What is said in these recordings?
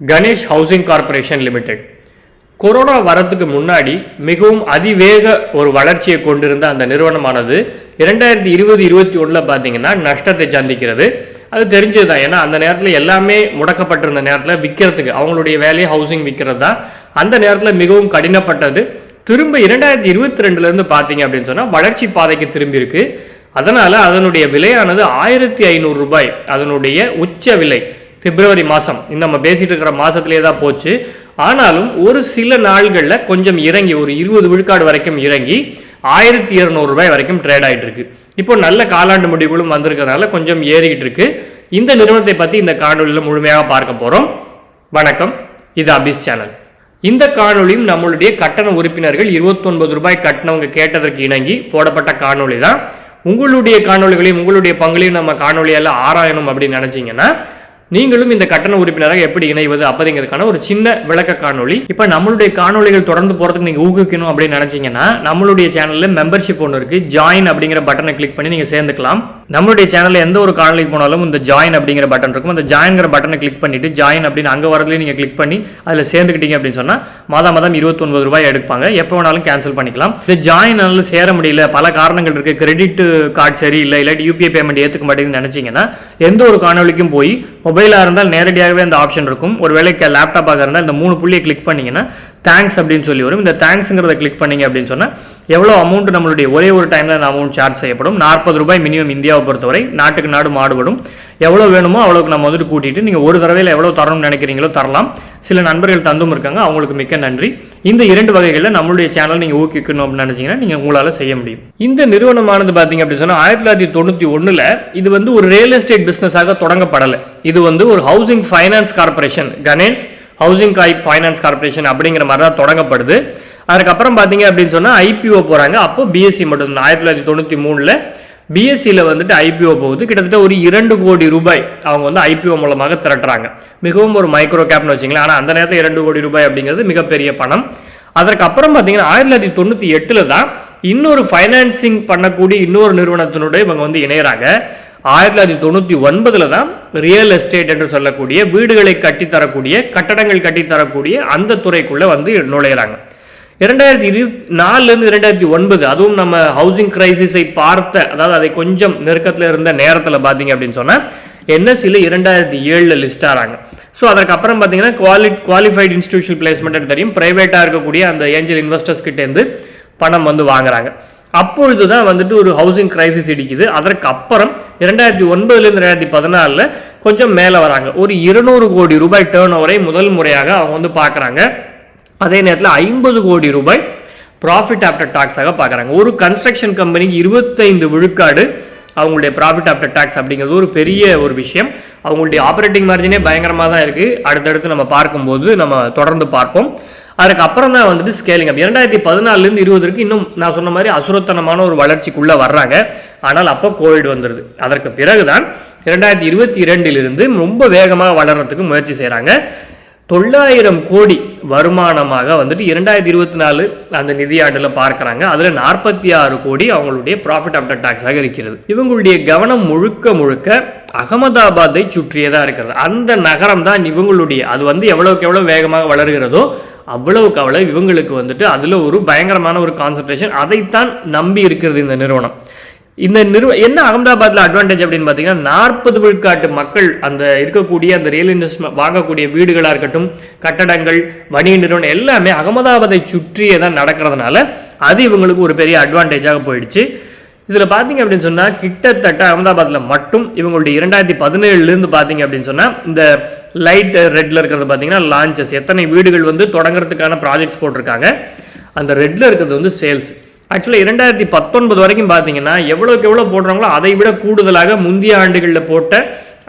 Ganesh housing corporation limited. Corona வரத்துக்கு முன்னாடி மிகவும் அதிவேக ஒரு வளர்ச்சியை கொண்டிருந்த அந்த நிறுவனமானது இரண்டாயிரத்தி இருபது இருபத்தி ஒன்றில் பார்த்தீங்கன்னா நஷ்டத்தை சந்திக்கிறது. அது தெரிஞ்சது தான் ஏன்னா அந்த நேரத்தில் எல்லாமே முடக்கப்பட்டிருந்த நேரத்தில் விற்கிறதுக்கு அவங்களுடைய வேலையை ஹவுசிங் விற்கிறது தான் அந்த நேரத்தில் மிகவும் கடினப்பட்டது. திரும்ப இரண்டாயிரத்தி இருபத்தி ரெண்டுலேருந்து பார்த்தீங்க அப்படின்னு சொன்னால் வளர்ச்சி பாதைக்கு திரும்பி இருக்குது அதனால் அதனுடைய விலையானது ஆயிரத்தி ஐநூறு ரூபாய். அதனுடைய உச்ச விலை பிப்ரவரி மாதம் இந்த நம்ம பேசிகிட்டு இருக்கிற மாதத்துலேயே தான் போச்சு. ஆனாலும் ஒரு சில நாள்களில் கொஞ்சம் இறங்கி ஒரு இருபது விழுக்காடு வரைக்கும் இறங்கி ஆயிரத்தி இருநூறு ரூபாய் வரைக்கும் ட்ரேட் ஆகிட்டு இருக்கு. இப்போ நல்ல காலாண்டு முடிவுகளும் வந்திருக்கிறதுனால கொஞ்சம் ஏறிக்கிட்டு இருக்கு. இந்த நிறுவனத்தை பற்றி இந்த காணொலியில் முழுமையாக பார்க்க போகிறோம் வணக்கம். இது அபிஸ் சேனல். இந்த காணொளியும் நம்மளுடைய கட்டண உறுப்பினர்கள் 29 ரூபாய் கட்டணவங்க கேட்டதற்கு இணங்கி போடப்பட்ட காணொளி தான். உங்களுடைய காணொளிகளையும் உங்களுடைய பங்குலையும் நம்ம காணொலியால் ஆராயணும் அப்படின்னு நினச்சிங்கன்னா நீங்களும் இந்த கட்டண உறுப்பினராக எப்படி இணைவது அப்படிங்கிறதுக்கான ஒரு சின்ன விளக்க காணொளி. இப்போ நம்மளுடைய காணொளிகள் தொடர்ந்து போகிறதுக்கு நீங்கள் ஊக்குவிக்கணும் அப்படின்னு நினச்சிங்கன்னா நம்மளுடைய சேனலில் மெம்பர்ஷிப் ஒன்று இருக்குது ஜாயின் அப்படிங்கிற பட்டனை கிளிக் பண்ணி நீங்கள் சேர்ந்துக்கலாம். நம்மளுடைய சேனலில் எந்த ஒரு காணொலிக்கு போனாலும் இந்த ஜாயின் அப்படிங்கிற பட்டன் இருக்கும். அந்த ஜாயின்ங்கிற பட்டனை கிளிக் பண்ணிட்டு ஜாயின் அப்படின்னு அங்கே வரதுலேயே நீங்கள் கிளிக் பண்ணி அதில் சேர்ந்துக்கிட்டீங்க அப்படின்னு சொன்னால் மாதம் மாதம் இருபத்தொன்பது ரூபாய் எடுப்பாங்க. எப்போ வேணாலும் கேன்சல் பண்ணிக்கலாம். இந்த ஜாயின் சேர முடியல பல காரணங்கள் இருக்குது கிரெடிட் கார்டு சரி இல்லை இல்லாட்டி யூபிஐ பேமெண்ட் ஏற்றுக்க மாட்டேங்குதுன்னு நினச்சிங்கன்னா எந்த ஒரு காணொலிக்கும் போய் மொபைலாக இருந்தால் நேரடியாகவே அந்த ஆப்ஷன் இருக்கும். ஒரு வேலைக்கு லேப்டாப்பாக இருந்தால் இந்த மூணு புள்ளியை கிளிக் பண்ணிங்கன்னா தேங்க்ஸ் அப்படின்னு சொல்லி வரும். இந்த தேங்க்ஸுங்கிறத கிளிக் பண்ணிங்க அப்படின்னு சொன்னால் எவ்வளோ அமௌண்ட் நம்மளுடைய ஒரே ஒரு டைமில் அந்த அமௌண்ட் சார்ஜ் செய்யப்படும். நாற்பது ரூபாய் மினிமம் இந்தியாவை பொறுத்தவரை நாட்டுக்கு நாடு மாடுபடும் எவ்வளோ வேணுமோ அவ்வளோக்கு நம்ம வந்துட்டு கூட்டிட்டு நீங்கள் ஒரு தடவையில் எவ்வளோ தரணும்னு நினைக்கிறீங்களோ தரலாம். சில நண்பர்கள் தந்தும் இருக்காங்க அவங்களுக்கு மிக்க நன்றி. இந்த இரண்டு வகைகளில் நம்மளுடைய சேனல் நீங்கள் ஊக்கிக்கணும் அப்படின்னு நினச்சிங்கன்னா நீங்கள் உங்களால் செய்ய முடியும். இந்த நிறுவனமானது பார்த்தீங்க அப்படின்னு சொன்னால் ஆயிரத்தி தொள்ளாயிரத்தி தொண்ணூற்றி ஒன்றில் இது வந்து ஒரு ரியல் எஸ்டேட் பிஸ்னஸாக தொடங்கப்படலை. இது வந்து ஒரு housing finance corporation Ganesh. Housing காய் ஃபைனான்ஸ் கார்பரேஷன் அப்படிங்கிற மாதிரி தான் தொடங்கப்படுது. அதுக்கப்புறம் பார்த்தீங்க அப்படின்னு சொன்னால் ஐபிஓ போகிறாங்க அப்போ பிஎஸ்சி மட்டும் ஆயிரத்தி தொள்ளாயிரத்தி தொண்ணூற்றி மூணில் பிஎஸ்சியில் வந்துட்டு ஐபிஓ போகுது. கிட்டத்தட்ட ஒரு இரண்டு கோடி ரூபாய் அவங்க வந்து ஐபிஓ மூலமாக திரட்டுறாங்க. மிகவும் ஒரு மைக்ரோ கேப்னு வச்சிங்களேன். ஆனால் அந்த நேரத்தில் இரண்டு கோடி ரூபாய் அப்படிங்கிறது மிகப்பெரிய பணம். அதற்கு அப்புறம் பார்த்தீங்கன்னா ஆயிரத்தி தொள்ளாயிரத்தி தொண்ணூற்றி எட்டில் தான் இன்னொரு ஃபைனான்சிங் பண்ணக்கூடிய இன்னொரு நிறுவனத்தினுடைய இவங்க வந்து இணையறாங்க. ஆயிரத்தி தொள்ளாயிரத்தி தொண்ணூற்றி ஒன்பதில் தான் ரியல் எஸ்டேட் என்று சொல்லக்கூடிய வீடுகளை கட்டித்தரக்கூடிய கட்டடங்கள் கட்டித்தரக்கூடிய அந்த துறைக்குள்ளே வந்து நுழையிறாங்க. இரண்டாயிரத்தி இருபத்தி நாலுலேருந்து இரண்டாயிரத்தி ஒன்பது அதுவும் நம்ம ஹவுசிங் கிரைசிஸை பார்த்த அதாவது அதை கொஞ்சம் நெருக்கத்தில் இருந்த நேரத்தில் பார்த்தீங்க அப்படின்னு சொன்னால் என்எஸ்சியில் இரண்டாயிரத்தி ஏழில் லிஸ்ட் ஆகிறாங்க ஸோ அதற்கப்புறம் பார்த்தீங்கன்னா குவாலி குவாலிஃபைடு இன்ஸ்டியூஷன் பிளேஸ்மெண்ட் தெரியும். ப்ரைவேட்டாக இருக்கக்கூடிய அந்த ஏஞ்சல் இன்வெஸ்டர்ஸ் கிட்டேருந்து பணம் வந்து வாங்குறாங்க. அப்பொழுது தான் வந்துட்டு ஒரு ஹவுசிங் கிரைசிஸ் இடிக்குது. அதற்கு அப்புறம் இரண்டாயிரத்தி ஒன்பதுலேருந்து ரெண்டாயிரத்தி பதினாலில் கொஞ்சம் மேலே வராங்க. ஒரு இருநூறு கோடி ரூபாய் டேர்ன் ஓவரை முதல் முறையாக அவங்க வந்து பார்க்குறாங்க. அதே நேரத்தில் ஐம்பது கோடி ரூபாய் ப்ராஃபிட் ஆஃப்டர் டாக்ஸாக பார்க்குறாங்க ஒரு கன்ஸ்ட்ரக்ஷன் கம்பெனிக்கு இருபத்தைந்து விழுக்காடு அவங்களுடைய ப்ராஃபிட் ஆஃப்டர் டாக்ஸ் அப்படிங்கிறது ஒரு பெரிய ஒரு விஷயம். அவங்களுடைய ஆப்ரேட்டிங் மார்ஜினே பயங்கரமாக தான் இருக்குது அடுத்தடுத்து நம்ம பார்க்கும்போது நம்ம தொடர்ந்து பார்ப்போம். அதுக்கப்புறம் தான் வந்துட்டு ஸ்கேலிங் அப் இரண்டாயிரத்தி பதினாலுலேருந்து இருபதுக்கு இன்னும் நான் சொன்ன மாதிரி அசுரத்தனமான ஒரு வளர்ச்சிக்குள்ளே வர்றாங்க. ஆனால் அப்போ கோவிட் வந்துடுது அதற்கு பிறகு தான் இரண்டாயிரத்தி இருபத்தி இரண்டிலிருந்து ரொம்ப வேகமாக வளர்கிறதுக்கு முயற்சி செய்கிறாங்க தொள்ளாயிரம் கோடி வருமானமாக வந்துட்டு இரண்டாயிரத்தி இருபத்தி நாலு அந்த நிதியாண்டில் பார்க்குறாங்க. அதில் நாற்பத்தி ஆறு கோடி அவங்களுடைய ப்ராஃபிட் ஆஃப்டர் டாக்ஸாக இருக்கிறது. இவங்களுடைய கவனம் முழுக்க முழுக்க அகமதாபாத்தை சுற்றியதாக இருக்கிறது. அந்த நகரம் தான் இவங்களுடைய அது வந்து எவ்வளோக்கு எவ்வளோ வேகமாக வளர்கிறதோ அவ்வளவுக்கு அவ்வளோ இவங்களுக்கு வந்துட்டு அதில் ஒரு பயங்கரமான ஒரு கான்சன்ட்ரேஷன் அதைத்தான் நம்பி இருக்கிறது இந்த நிறுவனம். இந்த நிறுவ என்ன அகமதாபாத்தில் அட்வான்டேஜ் அப்படின்னு பார்த்தீங்கன்னா நாற்பது விழுக்காட்டு மக்கள் அந்த இருக்கக்கூடிய அந்த ரியல் இன்வெஸ்ட்மெண்ட் வாங்கக்கூடிய வீடுகளாக இருக்கட்டும் கட்டடங்கள் வணிக நிறுவனம் எல்லாமே அகமதாபாத்தை சுற்றியே தான் நடக்கிறதுனால அது இவங்களுக்கு ஒரு பெரிய அட்வான்டேஜாக போயிடுச்சு. இதில் பார்த்தீங்க அப்படின்னு சொன்னால் கிட்டத்தட்ட அகமதாபாத்தில் மட்டும் இவங்களுடைய இரண்டாயிரத்தி பதினேழுலேருந்து பார்த்தீங்க அப்படின்னு சொன்னால் இந்த லைட் ரெட்டில் இருக்கிறது பார்த்தீங்கன்னா லான்ச்சஸ் எத்தனை வீடுகள் வந்து தொடங்குறதுக்கான ப்ராஜெக்ட்ஸ் போட்டிருக்காங்க. அந்த ரெட்டில் இருக்கிறது வந்து சேல்ஸ் ஆக்சுவலாக இரண்டாயிரத்தி பத்தொன்பது வரைக்கும் பார்த்தீங்கன்னா எவ்வளோக்கு எவ்வளோ போடுறாங்களோ அதை விட கூடுதலாக முந்தைய ஆண்டுகளில் போட்ட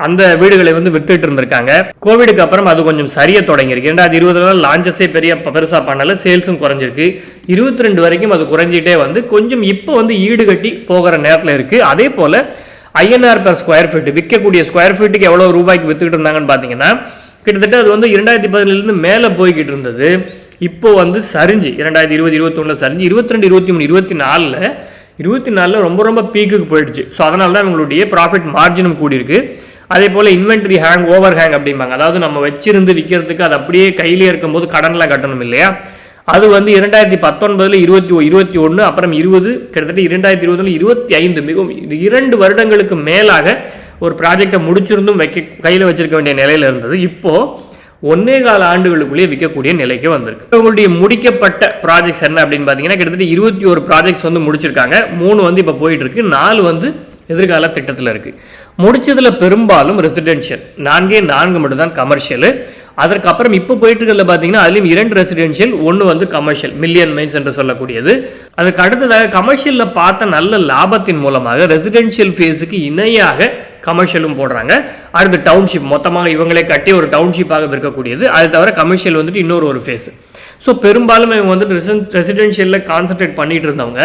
அந்த வீடுகளை வந்து வித்துட்டு இருந்திருக்காங்க. கோவிடுக்கு அப்புறம் அது கொஞ்சம் சரிய தொடங்கியிருக்கு. ரெண்டாயிரத்தி இருபதுல லான்ச்சஸே பெரிய பெருசாக பண்ணல சேல்ஸும் குறைஞ்சிருக்கு. இருபத்தி ரெண்டு வரைக்கும் அது குறைஞ்சிட்டே வந்து கொஞ்சம் இப்போ வந்து ஈடுகட்டி போகிற நேரத்தில் இருக்குது அதே போல் ஐஎன்ஆர் பர் ஸ்கொயர் ஃபீட் விற்கக்கூடிய ஸ்கொயர் ஃபீட்டுக்கு எவ்வளோ ரூபாய்க்கு வித்துக்கிட்டு இருந்தாங்கன்னு பார்த்தீங்கன்னா கிட்டத்தட்ட அது வந்து இரண்டாயிரத்தி பதினேழுலேருந்து மேலே போய்கிட்டு இருந்தது. இப்போ வந்து சரிஞ்சு இரண்டாயிரத்தி இருபது இருபத்தொன்னில் சரிஞ்சு இருபத்தி ரெண்டு இருபத்தி மூணு இருபத்தி நாலில் இருபத்தி நாலில் ரொம்ப ரொம்ப பீக்குக்கு போயிடுச்சு. ஸோ அதனால தான் இவங்களுடைய ப்ராஃபிட் மார்ஜினும் கூடியிருக்கு. அதே போல் இன்வென்ட்ரி ஹேங் ஓவர் ஹேங் அப்படிம்பாங்க. அதாவது நம்ம வச்சிருந்து விற்கிறதுக்கு அது அப்படியே கையிலே இருக்கும்போது கடன்லாம் கட்டணும் இல்லையா? அது வந்து இரண்டாயிரத்தி பத்தொன்பதில் இருபத்தி இருபத்தி ஒன்று அப்புறம் இருபது கிட்டத்தட்ட இரண்டாயிரத்தி இருபதுல இருபத்தி ஐந்து மிகவும் இரண்டு வருடங்களுக்கு மேலாக ஒரு ப்ராஜெக்டை முடிச்சிருந்தும் வைக்க கையில் வச்சிருக்க வேண்டிய நிலையில் இருந்தது. இப்போது ஒன்னே கால ஆண்டுகளுக்குள்ளேயே விற்கக்கூடிய நிலைக்கு வந்திருக்கு. உங்களுடைய முடிக்கப்பட்ட ப்ராஜெக்ட்ஸ் என்ன அப்படின்னு பார்த்தீங்கன்னா கிட்டத்தட்ட இருபத்தி ஒரு ப்ராஜெக்ட்ஸ் வந்து முடிச்சிருக்காங்க. மூணு வந்து இப்போ போயிட்டு இருக்கு நாலு வந்து எதிர்கால திட்டத்தில் இருக்குது முடிச்சதில் பெரும்பாலும் ரெசிடென்ஷியல் நான்கே நான்கு மட்டும்தான் கமர்ஷியலு அதற்கப்புறம் இப்போ போயிட்டு இருக்கிறதுல பார்த்தீங்கன்னா அதுலேயும் இரண்டு ரெசிடென்ஷியல் ஒன்று வந்து கமர்ஷியல் மில்லியன் மைன்ஸ் என்று சொல்லக்கூடியது. அதுக்கு அடுத்ததாக கமர்ஷியலில் பார்த்த நல்ல லாபத்தின் மூலமாக ரெசிடென்ஷியல் ஃபேஸுக்கு இணையாக கமர்ஷியலும் போடுறாங்க. அடுத்து டவுன்ஷிப் மொத்தமாக இவங்களே கட்டி ஒரு டவுன்ஷிப்பாக இருக்கக்கூடியது அது தவிர கமர்ஷியல் வந்துட்டு இன்னொரு ஒரு ஃபேஸ் ஸோ பெரும்பாலும் இவங்க வந்துட்டு ரெசிடென்ஷியலில் கான்சென்ட்ரேட் பண்ணிட்டு இருந்தவங்க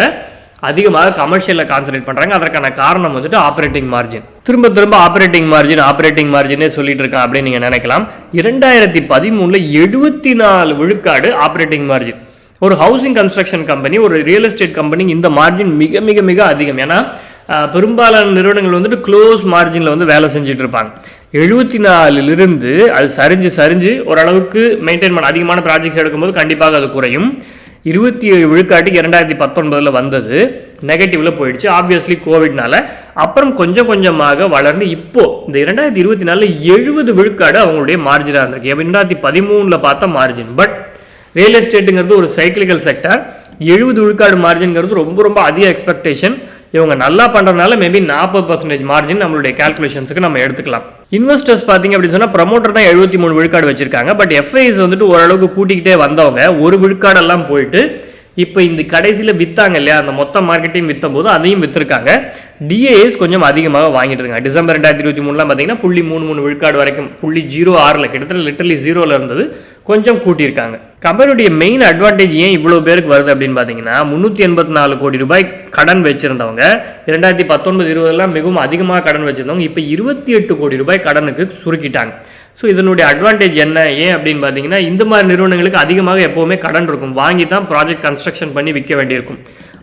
அதிகமாக கமர்ஷியலில் கான்சன்ட்ரேட் பண்ணுறாங்க அதற்கான காரணம் வந்துட்டு ஆப்ரேட்டிங் மார்ஜின் திரும்ப திரும்ப ஆப்ரேட்டிங் மார்ஜின் ஆப்ரேட்டிங் மார்ஜினே சொல்லிட்டு இருக்கா அப்படின்னு நீங்கள் நினைக்கலாம். இரண்டாயிரத்தி பதிமூணில் எழுபத்தி நாலு விழுக்காடு ஆப்ரேட்டிங் மார்ஜின் ஒரு ஹவுசிங் கன்ஸ்ட்ரக்ஷன் கம்பெனி ஒரு ரியல் எஸ்டேட் கம்பெனி இந்த மார்ஜின் மிக மிக மிக அதிகம். ஏன்னா பெரும்பாலான நிறுவனங்கள் வந்துட்டு க்ளோஸ் மார்ஜினில் வந்து வேலை செஞ்சுட்டு இருப்பாங்க. எழுபத்தி நாலுலேருந்து அது சரிஞ்சு சரிஞ்சு ஓரளவுக்கு மெயின்டைன் பண்ண அதிகமான ப்ராஜெக்ட்ஸ் எடுக்கும்போது கண்டிப்பாக அது குறையும். இருபத்தி ஏழு விழுக்காட்டுக்கு இரண்டாயிரத்தி பத்தொன்பதில் வந்தது. நெகட்டிவில் போயிடுச்சு. ஆப்வியஸ்லி கோவிட்னால அப்புறம் கொஞ்சம் கொஞ்சமாக வளர்ந்து இப்போ இந்த இரண்டாயிரத்தி இருபத்தி நாலில் எழுபது விழுக்காடு அவங்களுடைய மார்ஜினாக இருந்திருக்கு. இரண்டாயிரத்தி பதிமூணில் பார்த்தா மார்ஜின் பட் ரியல் எஸ்டேட்டுங்கிறது ஒரு சைக்கிளிக்கல் செக்டர் எழுபது விழுக்காடு மார்ஜின்ங்கிறது ரொம்ப ரொம்ப அதிக எக்ஸ்பெக்டேஷன் இவங்க நல்லா பண்ணுறதுனால மேபி நாற்பது பர்சன்டேஜ் மார்ஜின் நம்மளுடைய கால்குலேஷன்ஸுக்கு நம்ம எடுத்துக்கலாம். இன்வெஸ்டர்ஸ் பார்த்தீங்க அப்படின்னு சொன்னால் ப்ரமோட்டர் தான் எழுபத்தி மூணு விழுக்காடு வச்சிருக்காங்க. பட் எஃப்ஐஸ் வந்துட்டு ஓரளவுக்கு கூட்டிக்கிட்டே வந்தவங்க ஒரு விழுக்காடெல்லாம் போயிட்டு இப்போ இந்த கடைசியில் விற்றாங்க இல்லையா? அந்த மொத்த மார்க்கெட்டையும் விற்ற போது அதையும் விற்றுருக்காங்க டிஏஎஸ் கொஞ்சம் அதிகமாக வாங்கிட்டு இருக்காங்க. டிசம்பர் ரெண்டாயிரத்தி இருபத்தி மூணுலாம் பார்த்தீங்கன்னா புள்ளி மூணு மூணு விழுக்காடு வரைக்கும் புள்ளி ஜீரோ ஆறில் கிட்டத்தட்ட லிட்டர்லி ஜீரோவில் இருந்தது. கொஞ்சம் கூட்டியிருக்காங்க. கம்பெனியுடைய மெயின் அட்வான்டேஜ் ஏன் இவ்வளோ பேருக்கு வருது அப்படின்னு பார்த்தீங்கன்னா முந்நூற்றி எண்பத்தி நாலு கோடி ரூபாய் கடன் வச்சிருந்தவங்க இரண்டாயிரத்தி பத்தொன்பது இருபதுலாம் மிகவும் அதிகமாக கடன் வச்சிருந்தவங்க இப்போ இருபத்தி எட்டு கோடி ரூபாய் கடனுக்கு சுருக்கிட்டாங்க. ஸோ இதனுடைய அட்வான்டேஜ் என்ன? ஏன் அப்படின்னு பார்த்தீங்கன்னா இந்த மாதிரி நிறுவனங்களுக்கு அதிகமாக எப்போவுமே கடன் இருக்கும். வாங்கி தான் ப்ராஜெக்ட் கன்ஸ்ட்ரக்ஷன் பண்ணி விற்க வேண்டியிருக்கும்.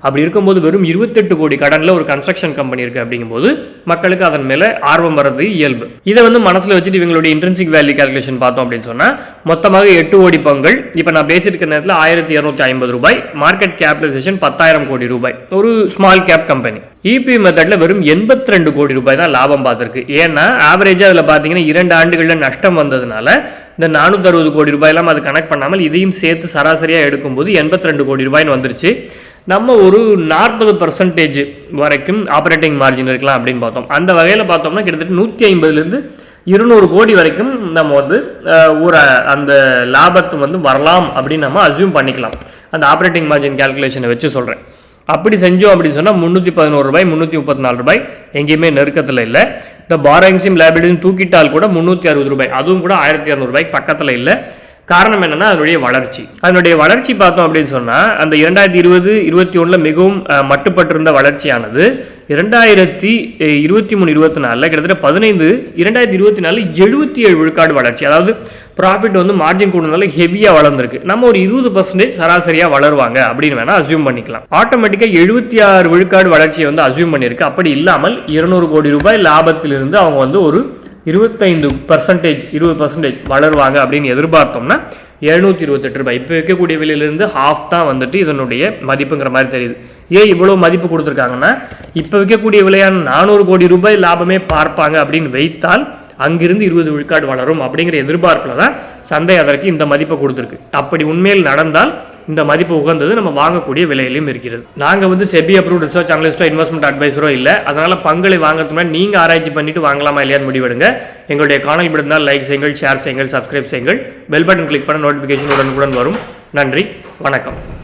அப்படி இருக்கும்போது வெறும் இருபத்தெட்டு கோடி கடனில் ஒரு கன்ஸ்ட்ரக்ஷன் கம்பெனி இருக்குது அப்படிங்கும்போது மக்களுக்கு அதன் மேலே ஆர்வம் வர்றது இயல்பு. இதை வந்து மனசில் வச்சுட்டு இவங்களுடைய இன்ட்ரென்சிக் வேல்யூ கால்குலேஷன் பார்த்தோம் அப்படின்னு சொன்னால் மொத்தமாக எட்டு கோடி பங்கள் இப்போ நான் பேசியிருக்க நேரத்தில் ஆயிரத்தி இரநூத்தி ஐம்பது ரூபாய். மார்க்கெட் கேபிடலைசேஷன் பத்தாயிரம் கோடி ரூபாய். ஒரு ஸ்மால் கேப் கம்பெனி இபி மெத்தடில் வெறும் எண்பத்தி ரெண்டு கோடி ரூபாய் தான் லாபம் பார்த்துருக்கு. ஏன்னா ஆவரேஜாக அதில் பார்த்தீங்கன்னா இரண்டு ஆண்டுகளில் நஷ்டம் வந்ததுனால இந்த நானூற்றி அறுபது கோடி ரூபாயெல்லாம் அது கனெக்ட் பண்ணாமல் இதையும் சேர்த்து சராசரியாக எடுக்கும்போது எண்பத்தி ரெண்டு கோடி ரூபாய்னு வந்துருச்சு. நம்ம ஒரு நாற்பது பர்சன்டேஜ் வரைக்கும் ஆப்ரேட்டிங் மார்ஜின் இருக்கலாம் அப்படின்னு பார்த்தோம். அந்த வகையில் பார்த்தோம்னா கிட்டத்தட்ட நூற்றி ஐம்பதுலேருந்து இருநூறு கோடி வரைக்கும் நம்ம வந்து ஒரு அந்த லாபத்தை வந்து வரலாம் அப்படின்னு நம்ம அசியூம் பண்ணிக்கலாம். அந்த ஆப்ரேட்டிங் மார்ஜின் கால்குலேஷனை வச்சு சொல்கிறேன் அப்படி செஞ்சோம் அப்படின்னு சொன்னால் முந்நூற்றி பதினோரு ரூபாய் முந்நூற்றி முப்பத்தி நாலு ரூபாய் எங்கேயுமே நெருக்கத்தில் இல்லை. இந்த பாரங்ஸையும் லேபிலிட்டியும் தூக்கிட்டால் கூட முந்நூற்றி அறுபது ரூபாய் அதுவும் கூட ஆயிரத்தி இரநூறுபாய்க்கு பக்கத்தில் இல்லை. காரணம் என்னன்னா அதனுடைய வளர்ச்சி. அதனுடைய வளர்ச்சி பார்த்தோம் அப்படின்னு சொன்னால் அந்த இரண்டாயிரத்தி இருபது இருபத்தி ஒன்றில் மிகவும் மட்டுப்பட்டிருந்த வளர்ச்சியானது இரண்டாயிரத்தி இருபத்தி மூணு இருபத்தி நாலுல கிட்டத்தட்ட பதினைந்து இரண்டாயிரத்தி இருபத்தி நாலு எழுபத்தி ஏழு விழுக்காடு வளர்ச்சி. அதாவது ப்ராஃபிட் வந்து மார்ஜின் கூடனால ஹெவியாக வளர்ந்துருக்கு. நம்ம ஒரு இருபது பர்சன்டேஜ் சராசரியாக வளருவாங்க அப்படின்னு வேணால் அசியூம் பண்ணிக்கலாம். ஆட்டோமேட்டிக்காக எழுபத்தி ஆறு விழுக்காடு வளர்ச்சியை வந்து அசியூம் பண்ணியிருக்கு அப்படி இல்லாமல் இருநூறு கோடி ரூபாய் லாபத்திலிருந்து அவங்க வந்து ஒரு இருபத்தைந்து பர்சன்டேஜ் இருபது பர்சன்டேஜ் வளருவாங்க அப்படின்னு எதிர்பார்த்தோம்னா எழுநூற்றி இருபத்தெட்டு ரூபாய். இப்போ விற்கக்கூடிய விலையிலிருந்து ஹாஃப் தான் வந்துட்டு இதனுடைய மதிப்புங்கிற மாதிரி தெரியுது. ஏன் இவ்வளோ மதிப்பு கொடுத்துருக்காங்கன்னா இப்போ விற்கக்கூடிய விலையான நானூறு கோடி ரூபாய் லாபமே பார்ப்பாங்க அப்படின்னு வைத்தால் அங்கிருந்து இருபது விழுக்காடு வளரும் அப்படிங்கிற எதிர்பார்ப்பில் தான் சந்தை அதற்கு இந்த மதிப்பை கொடுத்துருக்கு. அப்படி உண்மையில் நடந்தால் இந்த மதிப்பு உகந்தது நம்ம வாங்கக்கூடிய விலையிலும் இருக்கிறது. நாங்கள் வந்து செபி அப்ரூவ் ரிசர்ச் அனலிஸ்டோ இன்வெஸ்ட்மெண்ட் அட்வைசரோ இல்லை. அதனால் பங்களை வாங்குறதுக்கு முன்னாடி நீங்கள் ஆராய்ச்சி பண்ணிட்டு வாங்கலாமா இல்லையான்னு முடிவெடுங்க. எங்களுடைய காணல் பிடிந்தால் லைக் செய்யுங்கள் ஷேர் செய்யுங்கள் சப்ஸ்கிரைப் செய்யுங்கள். பெல் பட்டன் கிளிக் பண்ண நோட்டிஃபிகேஷன் உடனுக்குடன் வரும். நன்றி வணக்கம்.